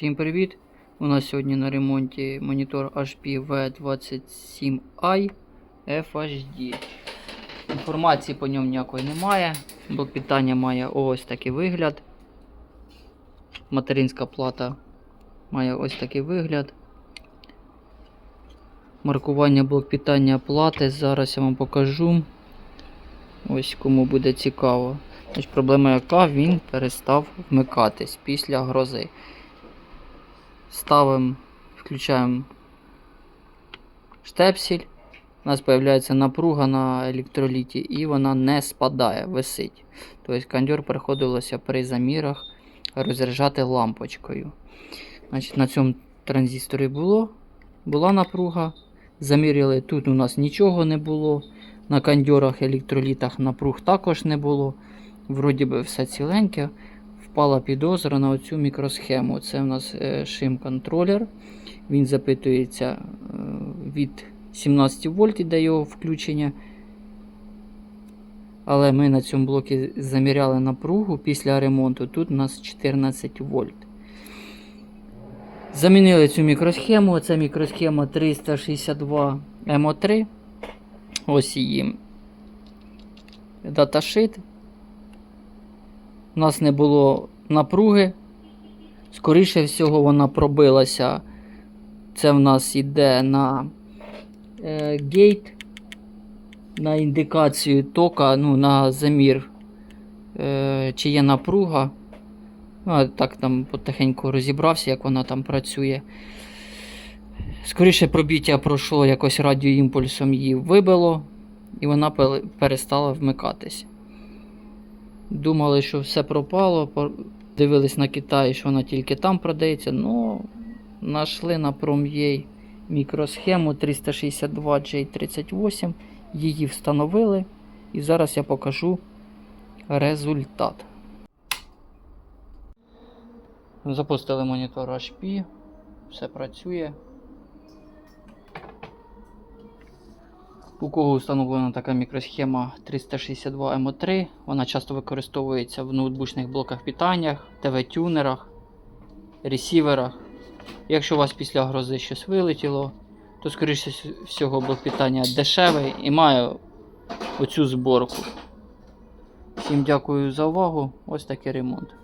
Всім привіт! У нас сьогодні на ремонті монітор HP V27i FHD. Інформації по ньому ніякої немає. Блок питання має ось такий вигляд. Материнська плата має ось такий вигляд. Маркування блок питання плати. Зараз я вам покажу. Ось кому буде цікаво. Проблема яка він перестав вмикатись після грози. Ставимо, включаємо штепсель. У нас з'являється напруга на електроліті і вона не спадає, висить. Тобто кондьор приходилося при замірах розряджати лампочкою. Значить, На цьому транзисторі було, була напруга. Заміряли, тут у нас нічого не було. На кондьорах, електролітах напруг також не було. Вроді би все ціленьке. Впала підозра на оцю мікросхему. Це у нас е, шим-контролер. Він запитується е, від 17 вольт іде його включення. Але ми на цьому блокі заміряли напругу після ремонту. Тут у нас 14 вольт. Замінили цю мікросхему. Це мікросхема 362 МО3. Ось її даташит. У нас не було напруги. Скоріше всього, вона пробилася. Це в нас йде на е, гейт, на індикацію тока, ну, на замір, е, чи є напруга. Ну, так там потихеньку розібрався, як вона там працює. Скоріше пробіття пройшло якось радіоімпульсом її вибило, і вона перестала вмикатись. Думали, що все пропало, дивились на Китай, що вона тільки там продається. Ну, знайшли на Prom.ua мікросхему 362J38, її встановили, і зараз я покажу результат. Запустили монітор HP, все працює. У кого встановлена така мікросхема 362 MO3, вона часто використовується в ноутбучних блоках питання, ТВ-тюнерах, ресіверах. Якщо у вас після грози щось вилетіло, то скоріше всього блок питання дешевий і має оцю зборку. Всім дякую за увагу. Ось такий ремонт.